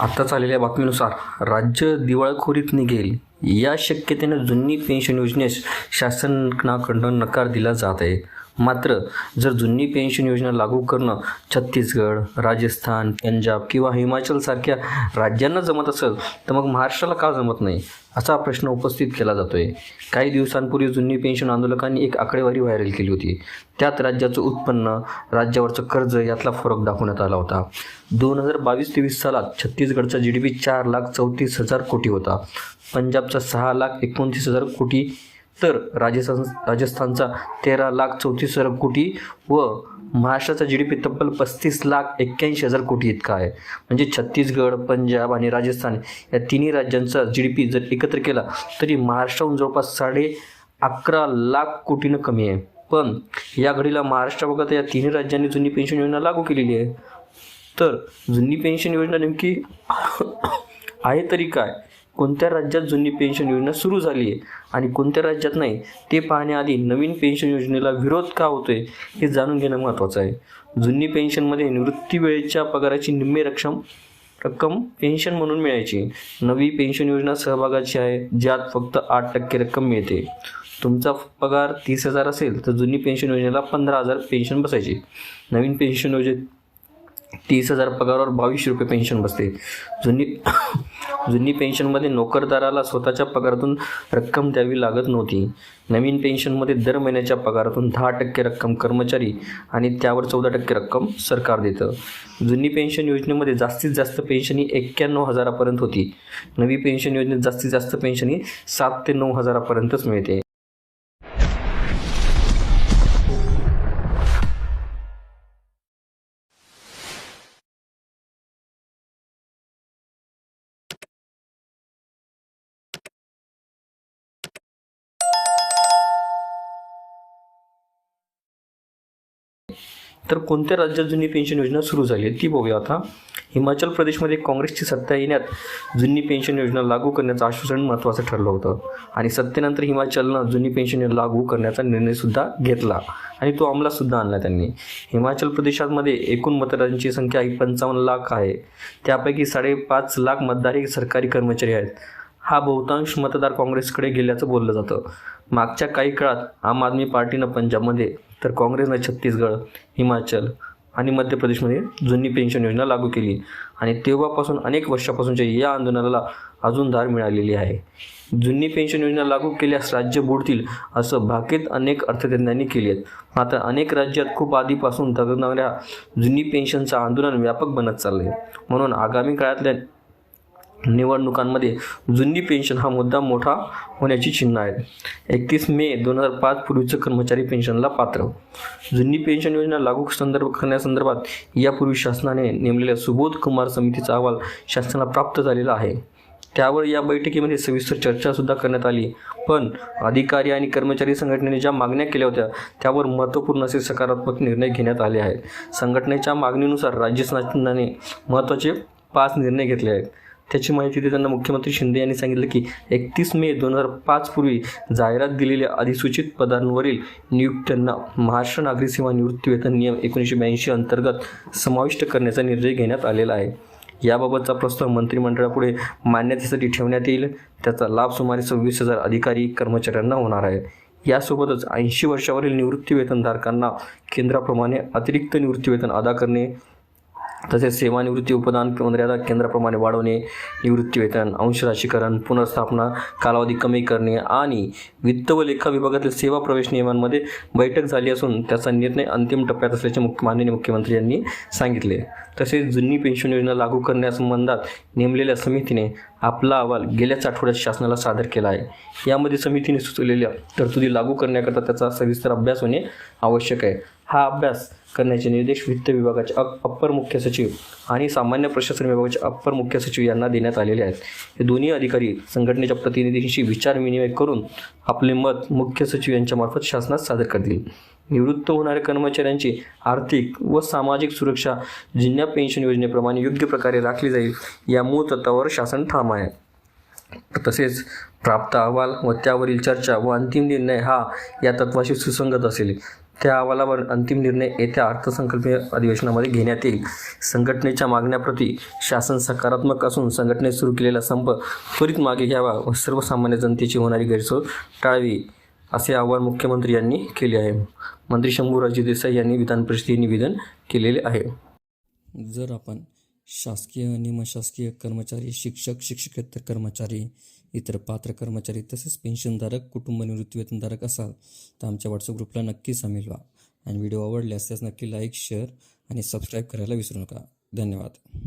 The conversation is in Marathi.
आत्ताच आलेल्या बातमीनुसार राज्य दिवाळखोरीत निघेल. या शक्यतेनं जुनी पेन्शन योजनेस शासनाकडून नकार दिला जात आहे. मात्र जर जुनी पेन्शन योजना लागू करणं छत्तीसगड राजस्थान पंजाब किंवा हिमाचलसारख्या राज्यांना जमत असेल तर मग महाराष्ट्राला का जमत नाही? असा प्रश्न उपस्थित केला जातोय. काही दिवसांपूर्वी जुनी पेन्शन आंदोलकांनी एक आकडेवारी व्हायरल केली होती. त्यात राज्याचं उत्पन्न राज्यावरचं कर्ज यातला फरक दाखवण्यात आला होता. दोन हजार बावीस तेवीस सालात छत्तीसगडचा जी डी पी चार लाख चौतीस हजार कोटी होता. पंजाबचा सहा लाख एकोणतीस हजार कोटी तर राजस्थान राजस्थानचा तेरा लाख चौतीस हजार कोटी व महाराष्ट्राचा जी डी पी तब्बल पस्तीस लाख एक्क्याऐंशी हजार कोटी इतका आहे. म्हणजे छत्तीसगड पंजाब आणि राजस्थान या तिन्ही राज्यांचा जी डी पी जर एकत्र केला तरी महाराष्ट्राहून जवळपास साडे अकरा लाख कोटीनं कमी आहे. पण या घडीला महाराष्ट्राबरोबर या तिन्ही राज्यांनी जुनी पेन्शन योजना लागू केलेली आहे. तर जुनी पेन्शन योजना नेमकी आहे तरी काय? कोणत्या राज्यात जुनी पेन्शन योजना सुरू झाली आहे आणि कोणत्या राज्यात नाही ते पाहण्याआधी नवीन पेन्शन योजनेला विरोध का होतोय हे जाणून घेणं महत्त्वाचं आहे. जुनी पेन्शनमध्ये निवृत्ती वेळेच्या पगाराची निम्मे रक्कम रक्कम पेन्शन म्हणून मिळायची. नवी पेन्शन योजना सहभागाची आहे ज्यात फक्त आठ टक्के रक्कम मिळते. तुमचा पगार तीस हजार असेल तर जुनी पेन्शन योजनेला पंधरा हजार पेन्शन बसायची. नवीन पेन्शन योजनेत तीस हजार पगारावर बावीसशे रुपये पेन्शन बसते. जुनी जुनी पेन्शनमध्ये नोकरदाराला स्वतःच्या पगारातून रक्कम द्यावी लागत नव्हती. नवीन पेन्शनमध्ये दर महिन्याच्या पगारातून दहा टक्के रक्कम कर्मचारी आणि त्यावर चौदा टक्के रक्कम सरकार देतं. जुनी पेन्शन योजनेमध्ये जास्तीत जास्त पेन्शन ही एक्क्याण्णव हजारापर्यंत होती. नवी पेन्शन योजनेत जास्तीत जास्त पेन्शन ही सात ते नऊ हजारापर्यंतच मिळते. तर कोणत्या राज्यात जुनी पेन्शन योजना सुरू झाली आहे ती बघूया आता. हिमाचल प्रदेशमध्ये काँग्रेसची सत्ता येण्यात जुनी पेन्शन योजना लागू करण्याचं आश्वासन महत्त्वाचं ठरलं होतं. आणि सत्तेनंतर हिमाचलनं जुनी पेन्शन योजना लागू करण्याचा निर्णयसुद्धा घेतला. आणि तो अंमलातसुद्धा आणला त्यांनी. हिमाचल प्रदेशामध्ये एकूण मतदारांची संख्या ही पंचावन्न लाख आहे. त्यापैकी साडेपाच लाख मतदार हे सरकारी कर्मचारी आहेत. हा बहुतांश मतदार काँग्रेसकडे गेल्याचं बोललं जातं. मागच्या काही काळात आम आदमी पार्टीनं पंजाबमध्ये तर काँग्रेसनं छत्तीसगड हिमाचल आणि मध्य प्रदेशमध्ये जुनी पेन्शन योजना लागू केली. आणि तेव्हापासून अनेक वर्षापासूनच्या या आंदोलनाला अजून धार मिळालेली आहे. जुनी पेन्शन योजना लागू केल्यास राज्य बुडतील असं भाकीत अनेक अर्थतज्ञांनी केली आहेत. मात्र अनेक राज्यात खूप आधीपासून धगणाऱ्या जुनी पेन्शनचं आंदोलन व्यापक बनत चाललं आहे म्हणून आगामी काळातल्या निवडणुकांमध्ये जुनी पेन्शन हा मुद्दा मोठा होण्याची चिन्ह आहेत. एकतीस मे दोन हजार पाच पूर्वीचं कर्मचारी पेन्शनला पात्र. जुनी पेन्शन योजना लागू संदर्भ करण्यासंदर्भात यापूर्वी शासनाने नेमलेल्या सुबोध कुमार समितीचा अहवाल शासनाला प्राप्त झालेला आहे. त्यावर या बैठकीमध्ये सविस्तर चर्चासुद्धा करण्यात आली. पण अधिकारी आणि कर्मचारी संघटनेने ज्या मागण्या केल्या होत्या त्यावर महत्त्वपूर्ण असे सकारात्मक निर्णय घेण्यात आले आहेत. संघटनेच्या मागणीनुसार राज्य शासनाने महत्त्वाचे पाच निर्णय घेतले आहेत. त्याची माहिती देताना मुख्यमंत्री शिंदे यांनी सांगितलं की एकतीस मे दोन हजार पाच पूर्वी जाहिरात दिलेल्या अधिसूचित पदांवरील नियुक्त्यांना महाराष्ट्र नागरी सेवा निवृत्ती वेतन नियम एकोणीसशे ब्याऐंशी अंतर्गत समाविष्ट करण्याचा निर्णय घेण्यात आलेला आहे. याबाबतचा प्रस्ताव मंत्रिमंडळापुढे मान्यतेसाठी ठेवण्यात येईल. त्याचा लाभ सुमारे सव्वीस हजार अधिकारी कर्मचाऱ्यांना होणार आहे. यासोबतच ऐंशी वर्षावरील निवृत्ती वेतनधारकांना केंद्राप्रमाणे अतिरिक्त निवृत्ती वेतन अदा करणे तसेच सेवानिवृत्ती उपदान मर्यादा केंद्राप्रमाणे वाढवणे निवृत्ती वेतन अंशराशीकरण पुनर्स्थापना कालावधी कमी करणे आणि वित्त व लेखा विभागातील सेवा प्रवेश नियमांमध्ये बैठक झाली असून त्याचा निर्णय अंतिम टप्प्यात असल्याचे मुख्य माननीय मुख्यमंत्री यांनी सांगितले. तसेच जुनी पेन्शन योजना लागू करण्यासंबंधात नेमलेल्या समितीने आपला अहवाल गेल्याच आठवड्यात शासनाला सादर केला आहे. यामध्ये समितीने सुचवलेल्या तरतुदी लागू करण्याकरता त्याचा सविस्तर अभ्यास होणे आवश्यक आहे. हा अभ्यास करण्याचे निर्देश वित्त विभागाचे अप अप्पर मुख्य सचिव आणि सामान्य प्रशासन विभागाचे अप्पर मुख्य सचिव यांना देण्यात आलेले आहेत. हे दोन्ही अधिकारी संघटनेच्या प्रतिनिधींशी विचारविनिमय करून आपले मत मुख्य सचिव यांच्यामार्फत शासनात सादर करतील. निवृत्त होणाऱ्या कर्मचाऱ्यांची आर्थिक व सामाजिक सुरक्षा जिल्हा पेन्शन योजनेप्रमाणे योग्य प्रकारे राखली जाईल या मूळ तत्वावर शासन ठाम आहे. तसेच प्राप्त अहवाल व त्यावरील चर्चा व अंतिम निर्णय हा या तत्वाशी सुसंगत असेल. त्या अहवालावर अंतिम निर्णय येत्या अर्थसंकल्पीय अधिवेशनामध्ये घेण्यात येईल. संघटनेच्या मागण्याप्रती शासन सकारात्मक असून संघटनेत सुरू केलेला संप त्वरित मागे घ्यावा व सर्वसामान्य जनतेची होणारी गैरसोय टाळावी असे आवाहन मुख्यमंत्री यांनी केले आहे. मंत्री शंभूराजे देसाई यांनी विधान परिषदेत निवेदन केलेले आहे. जर आपण शासकीय निमशासकीय कर्मचारी शिक्षक शिक्षकेतर कर्मचारी इतर पात्र कर्मचारी तसेच पेन्शनधारक कुटुंब निवृत्तीवेतनधारक असाल तर आमच्या व्हॉट्सअप ग्रुपला नक्की सामील व्हा. आणि व्हिडिओ आवडल्यास त्यास नक्की लाईक शेअर आणि सबस्क्राईब करायला विसरू नका. धन्यवाद.